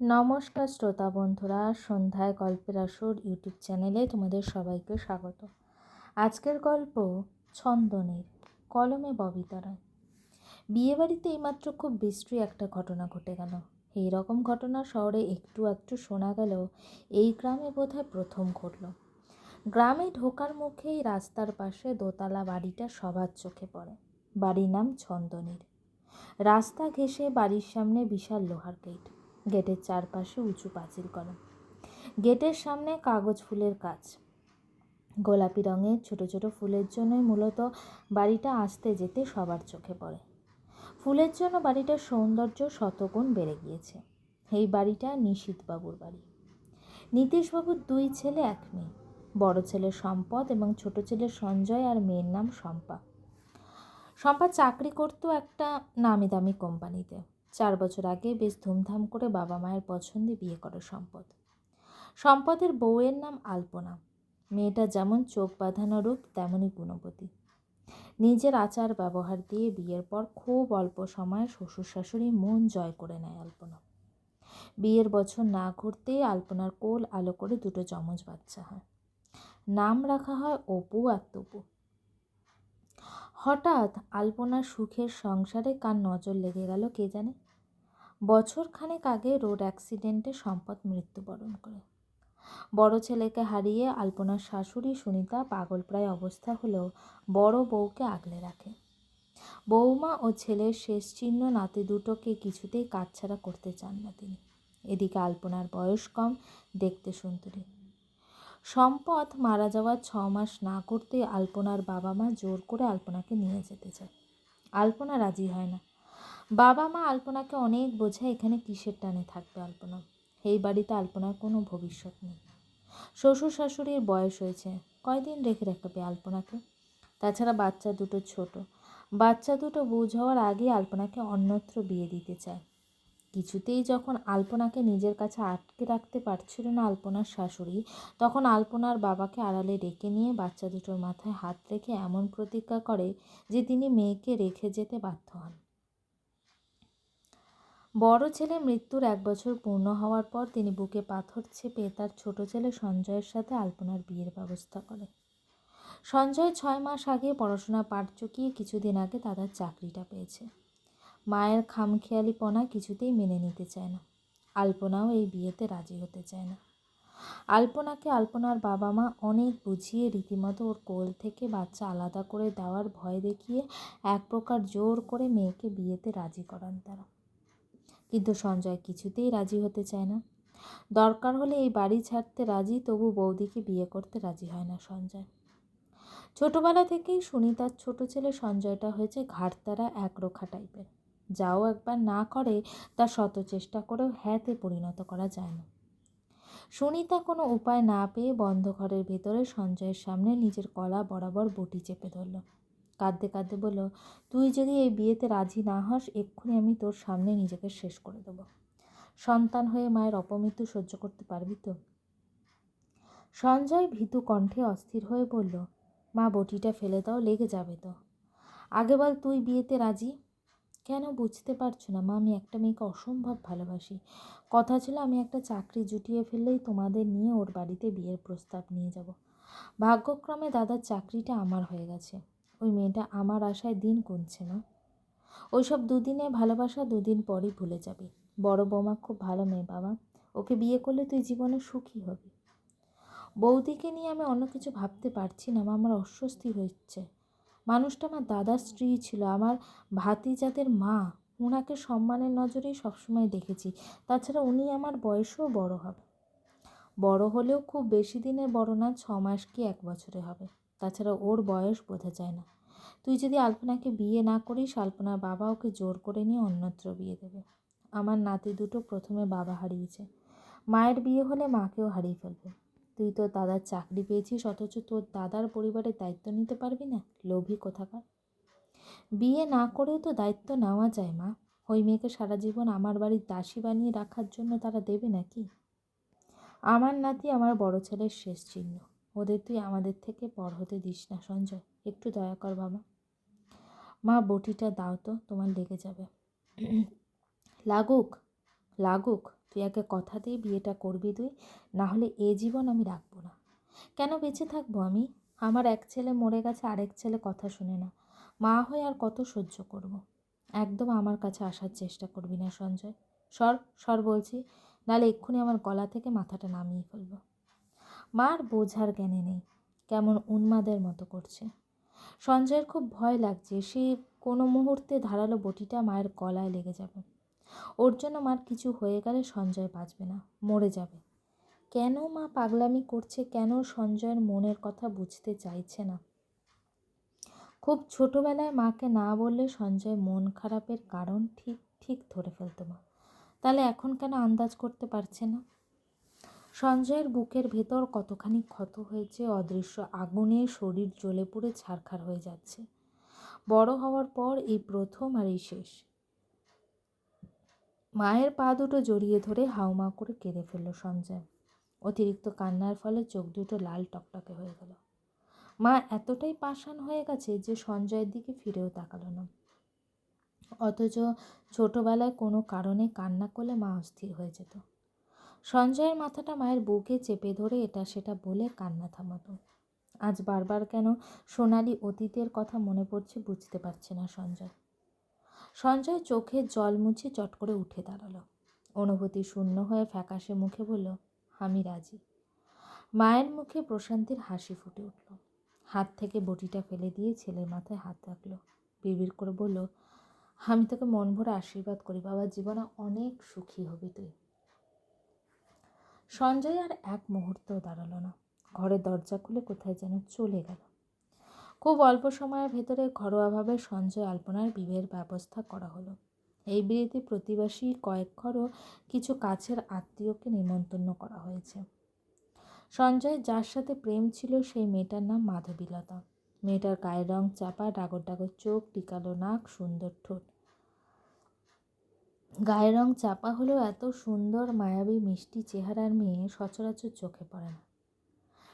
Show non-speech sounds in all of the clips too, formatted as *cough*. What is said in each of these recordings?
নমস্কার শ্রোতা বন্ধুরা, সন্ধ্যায় গল্পের আসর ইউটিউব চ্যানেলে তোমাদের সবাইকে স্বাগত। আজকের গল্প ছন্দনের, কলমে ববিতা রায় বিয়েবাড়িতে এইমাত্র খুব বিশ্রী একটা ঘটনা ঘটে গেল। এই রকম ঘটনা শহরে একটু একটু শোনা গেলেও এই গ্রামে বোধহয় প্রথম ঘটল। গ্রামে ঢোকার মুখেই রাস্তার পাশে দোতলা বাড়িটা সবার চোখে পড়ে। বাড়ির নাম ছন্দনীর। রাস্তা ঘেঁষে বাড়ির সামনে বিশাল লোহার গেট। গেটের চারপাশে উঁচু পাঁচিল করা গেটের সামনে কাগজ ফুলের কাজ। গোলাপি রঙের ছোট ছোট ফুলের জন্যই মূলত বাড়িটা আসতে যেতে সবার চোখে পড়ে। ফুলের জন্য বাড়িটার সৌন্দর্য শতগুণ বেড়ে গিয়েছে। এই বাড়িটা নিশীথবাবুর বাড়ি। নীতিশবাবুর দুই ছেলে, এক মেয়ে। বড় ছেলে সম্পদ এবং ছোট ছেলে সঞ্জয় আর মেয়ের নাম শম্পা। শম্পা চাকরি করতো একটা নামি দামি কোম্পানিতে। চার বছর আগে বেশ ধুমধাম করে বাবা মায়ের পছন্দে বিয়ে করে সম্পদ। সম্পদের বউয়ের নাম আলপনা। মেয়েটা যেমন চোখ বাঁধানো রূপ তেমনই গুণবতী। নিজের আচার ব্যবহার দিয়ে বিয়ের পর খুব অল্প সময়ে শ্বশুর শাশুড়ি মন জয় করে নেয় আলপনা। বিয়ের বছর না ঘুরতেই আলপনার কোল আলো করে দুটো যমজ বাচ্চা হয়। নাম রাখা হয় অপু আর তপু। হঠাৎ আলপনার সুখের সংসারে কার নজর লেগে গেল কে জানে? বছর খানেক আগে রোড অ্যাক্সিডেন্টে সম্পদ মৃত্যুবরণ করে। বড় ছেলেকে হারিয়ে আলপনার শাশুড়ি সুনিতা পাগল প্রায় অবস্থা হলেও বড় বউকে আগলে রাখে। বৌমা ও ছেলের শেষ চিহ্ন নাতি দুটোকে কিছুতেই কাটছাড়া করতে চান না তিনি। এদিকে আলপনার বয়স কম, দেখতে সুন্দরী সম্পদ মারা যাওয়ার ছ মাস না করতে আলপনার বাবা মা জোর করে আলপনাকে নিয়ে যেতে চায়। আলপনা রাজি হয় না। বাবা মা আলপনাকে অনেক বোঝায় এখানে কিসের টানে থাকবে আলপনা। এই বাড়িতে আলপনার কোনো ভবিষ্যৎ নেই। শ্বশুর শাশুড়ির বয়স হয়েছে। কয়দিন রেখে রাখবে আলপনাকে? তাছাড়া বাচ্চা দুটো ছোট। বাচ্চা দুটো বুঝ হওয়ার আগে আলপনাকে অন্যত্র বিয়ে দিতে চায়। কিছুতেই যখন আলপনাকে নিজের কাছে আটকে রাখতে পারছিল না আলপনার শাশুড়ি, তখন আলপনার বাবাকে আড়ালে ডেকে নিয়ে বাচ্চা দুটোর মাথায় হাত রেখে এমন প্রতিজ্ঞা করে যে তিনি মেয়েকে রেখে যেতে বাধ্য হন। বড় ছেলে মৃত্যুর এক বছর পূর্ণ হওয়ার পর তিনি বুকে পাথর চেপে তার ছোট ছেলে সঞ্জয়ের সাথে আলপনার বিয়ের ব্যবস্থা করে। সঞ্জয় ছয় মাস আগে পড়াশোনা পাঠ চুকিয়ে কিছুদিন আগে দাদার চাকরিটা পেয়েছে। মায়ের খামখেয়ালিপনা কিছুতেই মেনে নিতে চায় না। আলপনাও এই বিয়েতে রাজি হতে চায় না। আলপনাকে আলপনার বাবা মা অনেক বুঝিয়ে রীতিমতো ওর কোল থেকে বাচ্চা আলাদা করে দেওয়ার ভয় দেখিয়ে এক প্রকার জোর করে মেয়েকে বিয়েতে রাজি করান তারা। কিন্তু সঞ্জয় কিছুতেই রাজি হতে চায় না। দরকার হলে এই বাড়ি ছাড়তে রাজি, তবু বৌদিকে বিয়ে করতে রাজি হয় না সঞ্জয়। ছোটবেলা থেকেই সুনিতার ছোট ছেলে সঞ্জয়টা হয়েছে ঘাটতারা একরোখা টাইপের যাও একবার না করে, তা শত চেষ্টা করেও হ্যাঁতে পরিণত করা যায় না। সুনিতা কোনো উপায় না পেয়ে বন্ধ ঘরের ভেতরে সঞ্জয়ের সামনে নিজের কলা বরাবর বটি চেপে ধরল। কাঁদতে কাঁদতে বলল, তুই যদি এই বিয়েতে রাজি না হস, এক্ষুনি আমি তোর সামনে নিজেকে শেষ করে দেবো। সন্তান হয়ে মায়ের অপমৃত্যু সহ্য করতে পারবি তো? সঞ্জয় ভীতু কণ্ঠে অস্থির হয়ে বলল, মা, বটিটা ফেলে দাও, লেগে যাবে তো। আগে বল তুই বিয়েতে রাজি? কেন বুঝতে পারছ না? মা, আমি একটা মেয়েকে অসম্ভব ভালোবাসি। কথা ছিল আমি একটা চাকরি জুটিয়ে ফেললেই তোমাদের নিয়ে ওর বাড়িতে বিয়ের প্রস্তাব নিয়ে যাব। ভাগ্যক্রমে দাদার চাকরিটা আমার হয়ে গেছে। ওই মেয়েটা আমার আশায় দিন গুনছে না ওইসব দুদিনে ভালোবাসা দুদিন পরই ভুলে যাবে। বড় বৌমা খুব ভালো মেয়ে, বাবা। ওকে বিয়ে করলে তুই জীবনে সুখী হবি। বৌদিকে নিয়ে আমি অন্য কিছু ভাবতে পারছি না আমার অস্বস্তি হচ্ছে। মানুষটা আমার দাদার স্ত্রী ছিল, আমার ভাতিজাদের মা। ওনাকে সম্মানের নজরেই সবসময় দেখেছি। তাছাড়া উনি আমার বয়সেও বড় হবে। বড় হলেও খুব বেশি দিনের বড় না, ছ মাস কি এক বছরে হবে। তাছাড়া ওর বয়স বোঝা যায় না। তুই যদি আলপনাকে বিয়ে না করিস, আলপনার বাবা ওকে জোর করে নিয়ে অন্যত্র বিয়ে দেবে। আমার নাতি দুটো প্রথমে বাবা হারিয়েছে। মায়ের বিয়ে হলে মাকেও হারিয়ে ফেলবে। তুই তোর দাদার চাকরি পেয়েছিস, অথচ তোর দাদার পরিবারের দায়িত্ব নিতে পারবি না? লোভী কোথাকার। বিয়ে না করেও তো দায়িত্ব নেওয়া যায়, মা। ওই মেয়েকে সারা জীবন আমার বাড়ির দাসী বানিয়ে রাখার জন্য তারা দেবে নাকি? আমার নাতি আমার বড় ছেলের শেষ চিহ্ন। ওদের তুই আমাদের থেকে পর হতে দিস না, সঞ্জয়। একটু দয়া কর, বাবা। মা, বটিটা দাও তো, তোমার লেগে যাবে। *clears throat* লাগুক লাগুক। তুই আগে কথা দিয়ে বিয়েটা করবি তুই না হলে এ জীবন আমি রাখব না। কেন বেঁচে থাকব আমি? আমার এক ছেলে মরে গেছে, আরেক ছেলে কথা শুনে না। মা হয়ে আর কত সহ্য করব। একদম আমার কাছে আসার চেষ্টা করবি না, সঞ্জয়। সর সর বলছি, নাহলে এক্ষুনি আমার গলা থেকে মাথাটা নামিয়ে ফেলব। মার বোঝার জ্ঞানে নেই, কেমন উন্মাদের মতো করছে। সঞ্জয়ের খুব ভয় লাগছে, সে কোনো মুহূর্তে ধারালো বটিটা মায়ের গলায় লেগে যাবে। ওর জন্য মার কিছু হয়ে গেলে সঞ্জয় বাঁচবে না, মরে যাবে। কেন মা পাগলামি করছে, কেন সঞ্জয়ের মনের কথা বুঝতে চাইছে না? খুব ছোটোবেলায় মাকে না বললে সঞ্জয় মন খারাপের কারণ ঠিক ঠিক ধরে ফেলতো মা। তাহলে এখন কেন আন্দাজ করতে পারছে না? সঞ্জয়ের বুকের ভেতর কতখানি ক্ষত হয়েছে, অদৃশ্য আগুনে শরীর জ্বলে পুড়ে ছারখার হয়ে যাচ্ছে। বড় হওয়ার পর এই প্রথম আর এই শেষ। মায়ের পা দুটো জড়িয়ে ধরে হাউমা করে কেঁদে ফেলল সঞ্জয়। অতিরিক্ত কান্নার ফলে চোখ দুটো লাল টকটকে হয়ে গেল। মা এতটাই পাষাণ হয়ে গেছে যে সঞ্জয়ের দিকে ফিরেও তাকালো না। অথচ ছোটোবেলায় কোনো কারণে কান্না করলে মা অস্থির হয়ে যেত। সঞ্জয়ের মাথাটা মায়ের বুকে চেপে ধরে এটা সেটা বলে কান্না থামাতো। আজ বারবার কেন সোনালি অতীতের কথা মনে পড়ছে বুঝতে পারছে না সঞ্জয়। সঞ্জয় চোখে জল মুছে চট করে উঠে দাঁড়াল। অনুভূতি শূন্য হয়ে ফ্যাকাশে মুখে বলল, আমি রাজি। মায়ের মুখে প্রশান্তির হাসি ফুটে উঠল। হাত থেকে বটিটা ফেলে দিয়ে ছেলের মাথায় হাত রাখল। বিড়বিড় করে বলল, আমি তোকে মন ভরে আশীর্বাদ করি বাবা, জীবনে অনেক সুখী হবি তুই। সঞ্জয় আর এক মুহূর্তও দাঁড়াল না। ঘরের দরজা খুলে কোথায় যেন চলে গেল। খুব অল্প সময়ের ভেতরে ঘরোয়াভাবে সঞ্জয় আলপনার বিয়ের ব্যবস্থা করা হলো। এই বিয়েতে প্রতিবাসী কয়েক ঘরও কিছু কাছের আত্মীয়কে নিমন্ত্রণ করা হয়েছে। সঞ্জয় যার সাথে প্রেম ছিল সেই মেয়েটার নাম মাধবীলতা। মেয়েটার গায়ের রং চাপা, ডাগর ডাগর চোখ, টিকালো নাক, সুন্দর ঠোঁট। গায়ের রং চাপা হলেও এত সুন্দর, মায়াবী, মিষ্টি চেহারার মেয়ে সচরাচর চোখে পড়ে না।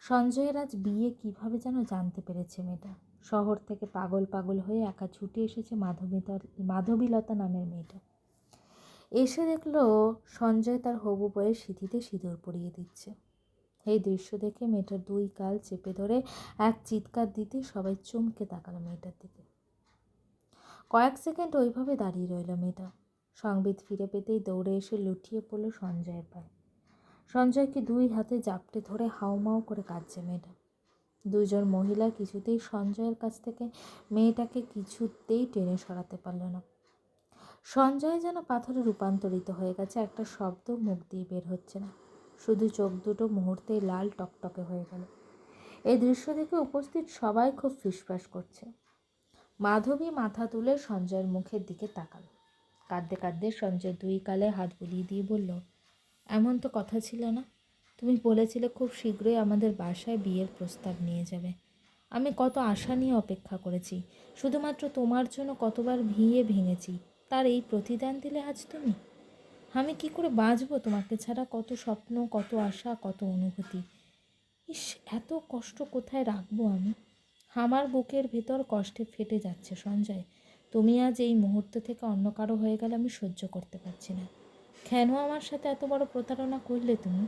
সঞ্জয়ের আজ বিয়ে কীভাবে যেন জানতে পেরেছে মেয়েটা। শহর থেকে পাগল পাগল হয়ে একা ছুটে এসেছে মাধবীতা মাধবীলতা নামের মেয়েটা। এসে দেখল সঞ্জয় তার হবু বয়ের সিঁথিতে সিঁদুর পরিয়ে দিচ্ছে। এই দৃশ্য দেখে মেয়েটার দুই কাল চেপে ধরে এক চিৎকার দিতে সবাই চমকে তাকালো মেয়েটার দিকে। কয়েক সেকেন্ড ওইভাবে দাঁড়িয়ে রইল মেয়েটা। সংবিত ফিরে পেতেই দৌড়ে এসে লুটিয়ে পড়ল সঞ্জয়ের পায়ে। সঞ্জয়কে দুই হাতে জাপটে ধরে হাউমাউ করে কাঁদছে মেয়েটা। দুইজন মহিলা কিছুতেই সঞ্জয়ের কাছ থেকে মেয়েটাকে কিছুতেই টেনে সরাতে পারল না। সঞ্জয় যেন পাথরে রূপান্তরিত হয়ে গেছে, একটা শব্দ মুখ দিয়ে বের হচ্ছে না। শুধু চোখ দুটো মুহূর্তেই লাল টকটকে হয়ে গেল। এই দৃশ্য দেখে উপস্থিত সবাই খুব ফিসফাস করছে। মাধবী মাথা তুলে সঞ্জয়ের মুখের দিকে তাকাল। কাঁদতে কাঁদতে সঞ্জয় দুই কালে হাত বুলিয়ে দিয়ে বলল এমন তো কথা ছিল না। তুমি বলেছিলে খুব শীঘ্রই আমাদের বাসায় বিয়ের প্রস্তাব নিয়ে যাবে। আমি কত আশা নিয়ে অপেক্ষা করেছি। শুধুমাত্র তোমার জন্য কতবার ভিয়ে ভেঙেছি। তার এই প্রতিদান দিলে আজ তুমি? আমি কি করে বাঁচবো তোমাকে ছাড়া? কত স্বপ্ন, কত আশা, কত অনুভূতি। ইস, এত কষ্ট কোথায় রাখব আমি? আমার বুকের ভেতর কষ্টে ফেটে যাচ্ছে সঞ্জয়। তুমি আজ এই মুহূর্ত থেকে অন্য কারও হয়ে গেলে আমি সহ্য করতে পারছি না। কেন আমার সাথে এত বড় প্রতারণা করলে তুমি?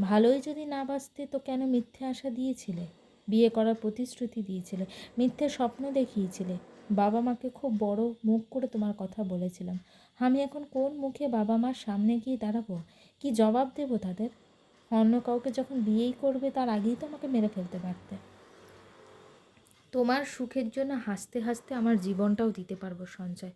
ভালোই যদি না বাঁচতে তো কেন মিথ্যে আশা দিয়েছিলে? বিয়ে করার প্রতিশ্রুতি দিয়েছিলে, মিথ্যে স্বপ্ন দেখিয়েছিলে। বাবা মাকে খুব বড় মুখ করে তোমার কথা বলেছিলাম। আমি এখন কোন মুখে বাবা মার সামনে গিয়ে দাঁড়াবো? কি জবাব দেব তাদের? অন্য কাউকে যখন বিয়েই করবে, তার আগেই তো আমাকে মেরে ফেলতে পারতে। তোমার সুখের জন্য হাসতে হাসতে আমার জীবনটাও দিতে পারব সঞ্চয়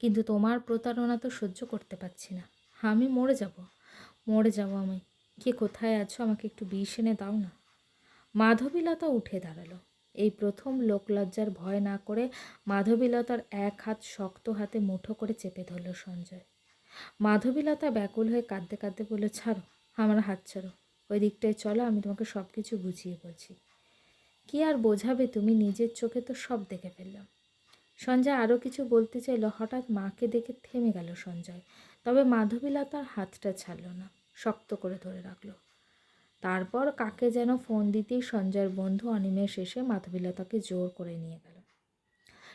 কিন্তু তোমার প্রতারণা তো সহ্য করতে পারছি না। আমি মরে যাব। মরে যাব আমি। কে কোথায় আছো আমাকে একটু বিষ এনে দাও না। মাধবীলতা উঠে দাঁড়াল। এই প্রথম লোকলজ্জার ভয় না করে মাধবীলতার এক হাত শক্ত হাতে মুঠো করে চেপে ধরল সঞ্জয়। মাধবীলতা ব্যাকুল হয়ে কাঁদতে কাঁদতে বলল, ছাড়ো, আমার হাত ছাড়ো। ওই দিকটায় চলো, আমি তোমাকে সব কিছু বুঝিয়ে বলছি। কি আর বোঝাবে তুমি? নিজের চোখে তো সব দেখে ফেললাম। সঞ্জয় আরও কিছু বলতে চাইল, হঠাৎ মাকে দেখে থেমে গেল সঞ্জয়। তবে মাধবীলতার হাতটা ছাড়ল না, শক্ত করে ধরে রাখল। তারপর কাকে যেন ফোন দিতেই সঞ্জয়ের বন্ধু অনিমেষ এসে মাধবীলতাকে জোর করে নিয়ে গেল।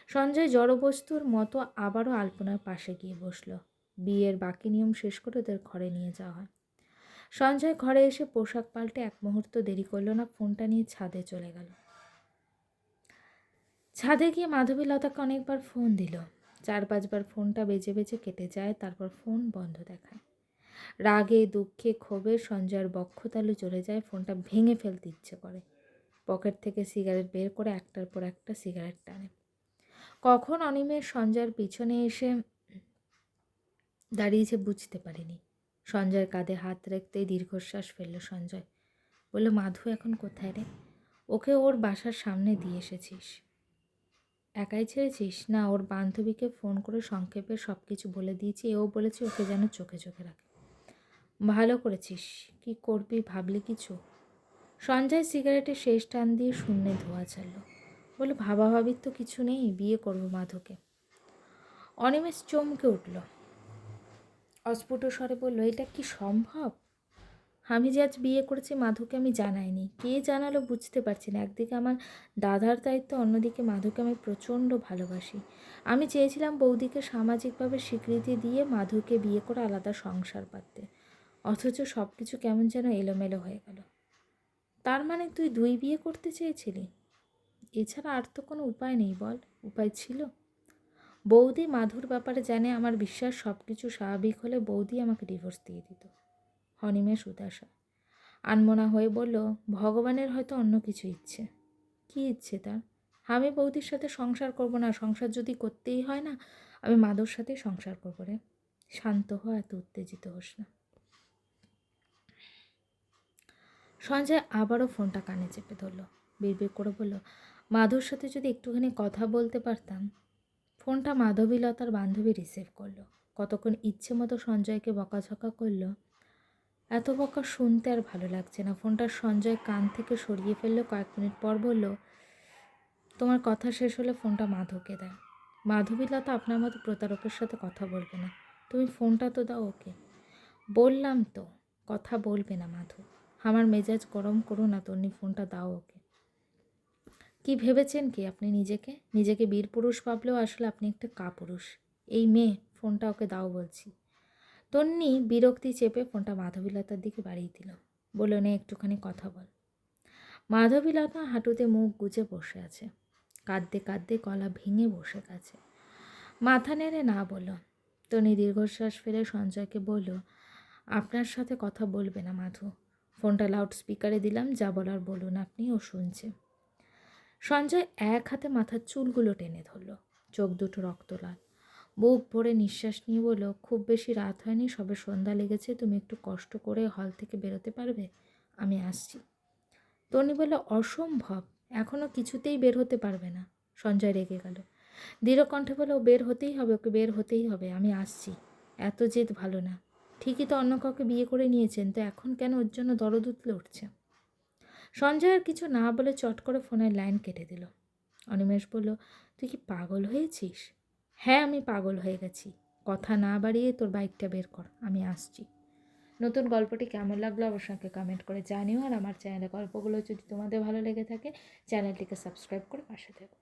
সঞ্জয় জড়বস্তুর মতো আবারও আলপনার পাশে গিয়ে বসল। বিয়ের বাকি নিয়ম শেষ করে ওদের ঘরে নিয়ে যাওয়া হয়। সঞ্জয় ঘরে এসে পোশাক পাল্টে এক মুহূর্ত দেরি করল না, ফোনটা নিয়ে ছাদে চলে গেল। ছাদে গিয়ে মাধবীলতাকে অনেকবার ফোন দিল। চার পাঁচবার ফোনটা বেজে বেজে কেটে যায়, তারপর ফোন বন্ধ দেখায়। রাগে, দুঃখে, ক্ষোভে সঞ্জয়ের বক্ষতালু চলে যায়, ফোনটা ভেঙে ফেলতে ইচ্ছে করে। পকেট থেকে সিগারেট বের করে একটার পর একটা সিগারেট টানে। কখন অনিমেষ সঞ্জয়ের পিছনে এসে দাঁড়িয়েছে বুঝতে পারিনি। সঞ্জয়ের কাঁধে হাত রাখতেই দীর্ঘশ্বাস ফেলল সঞ্জয়। বলল, মাধু, এখন কোথায় রে? ওকে ওর বাসার সামনে দিয়ে এসেছিস। একাই ছেড়েছিস? না, ওর বান্ধবীকে ফোন করে সংক্ষেপে সব কিছু বলে দিয়েছি। এও বলেছে ওকে যেন চোখে চোখে রাখে। ভালো করেছিস। কি করবি ভাবলি কিছু? সঞ্জয় সিগারেটের শেষ টান দিয়ে শূন্যে ধোয়া ছাড়ল। বলে ভাবাভাবির তো কিছু নেই, বিয়ে করব মাধুকে অনিমেষ চমকে উঠল। অস্ফুট স্বরে বলল, এটা কি সম্ভব? আমি যে আজ বিয়ে করেছি মাধুকে আমি জানাইনি। কে জানালো বুঝতে পারছি না। একদিকে আমার দাদার দায়িত্ব, অন্যদিকে মাধুকে আমি প্রচণ্ড ভালোবাসি। আমি চেয়েছিলাম বৌদিকে সামাজিকভাবে স্বীকৃতি দিয়ে মাধুকে বিয়ে করে আলাদা সংসার পাততে। অথচ সব কিছু কেমন যেন এলোমেলো হয়ে গেল। তার মানে তুই দুই বিয়ে করতে চেয়েছিলি? এছাড়া আর তো কোনো উপায় নেই বল। উপায় ছিল? বৌদি মাধুর ব্যাপারে জানে আমার বিশ্বাস সব কিছু স্বাভাবিক হলে বৌদি আমাকে ডিভোর্স দিয়ে দিত। অনিমেষ উদাসা। আনমনা হয়ে বলল, ভগবানের হয়তো অন্য কিছু ইচ্ছে। কি ইচ্ছে তার? আমি বৌদির সাথে সংসার করব না, সংসার যদি করতেই হয় না, আমি মাধুর সাথেই সংসার করব রে। শান্ত হ, এত উত্তেজিত হোস না। সঞ্জয় আবারও ফোনটা কানে চেপে ধরলো। বিড়বিড় করে বলল মাধুর সাথে যদি একটুখানি কথা বলতে পারতাম? ফোনটা মাধবীলতার বান্ধবী রিসিভ করল। কতক্ষণ ইচ্ছে মতো সঞ্জয়কে বকাঝকা করল এত বকা শুনতে আর ভালো লাগছে না। ফোনটা সঞ্জয় কান থেকে সরিয়ে ফেলল, কয়েক মিনিট পর বলল, তোমার কথা শেষ হলে ফোনটা মাধবকে দেয়। মাধবীলতা আপনার মতো প্রতারকের সাথে কথা বলবে না। তুমি ফোনটা তো দাও ওকে। বললাম তো, কথা বলবে না মাধু। আমার মেজাজ গরম করো না, তন্নি, ফোনটা দাও ওকে। কি ভেবেছেন কি আপনি নিজেকে? নিজেকে বীর পুরুষ ভাবলেও আসলে আপনি একটা কাপুরুষ। এই মেয়ে, ফোনটা ওকে দাও বলছি। তন্নি বিরক্তি চেপে ফোনটা মাধবীলতার দিকে বাড়িয়ে দিল। বলল, নে, একটুখানি কথা বল। মাধবীলতা হাঁটুতে মুখ গুজে বসে আছে। কাঁদতে কাঁদতে গলা ভেঙে বসে গেছে। মাথা নেড়ে না বলল। তনি দীর্ঘশ্বাস ফেলে সঞ্জয়কে বলল, আপনার সাথে কথা বলবে না মাধু। ফোনটা লাউড স্পিকারে দিলাম, যা বলার বলুন আপনি ও শুনছে। সঞ্জয় এক হাতে মাথার চুলগুলো টেনে ধরল। চোখ দুটো রক্ত লাল বুক ভরে নিঃশ্বাস নিয়ে বলল খুব বেশি রাত হয়নি, সবে সন্ধ্যা লেগেছে, তুমি একটু কষ্ট করে হল থেকে বেরোতে পারবে? আমি আসছি। তনি বলল, অসম্ভব এখনও কিছুতেই বের হতে পারবে না। সঞ্জয় রেগে গেল। দৃঢ় কণ্ঠে বলে ও বের হতেই হবে, ওকে বের হতেই হবে, আমি আসছি। এত জেদ ভালো না। ঠিকই তো অন্য কাউকে বিয়ে করে নিয়েছেন, তো এখন কেন ওর জন্য দরদ উতলে উঠছে? সঞ্জয় আর কিছু না বলে চট করে ফোনের লাইন কেটে দিল। অনিমেষ বলল, তুই কি পাগল হয়েছিস? হ্যাঁ আমি পাগল হয়ে গেছি। কথা না বাড়িয়ে তোর বাইকটা বের কর, আমি আসছি। নতুন গল্পটি কেমন লাগল অবশ্যই আমাকে কমেন্ট করে জানিও আর আমার চ্যানেলে গল্পগুলো যদি তোমাদের ভালো লেগে থাকে চ্যানেলটিকে সাবস্ক্রাইব করে পাশে থেকো।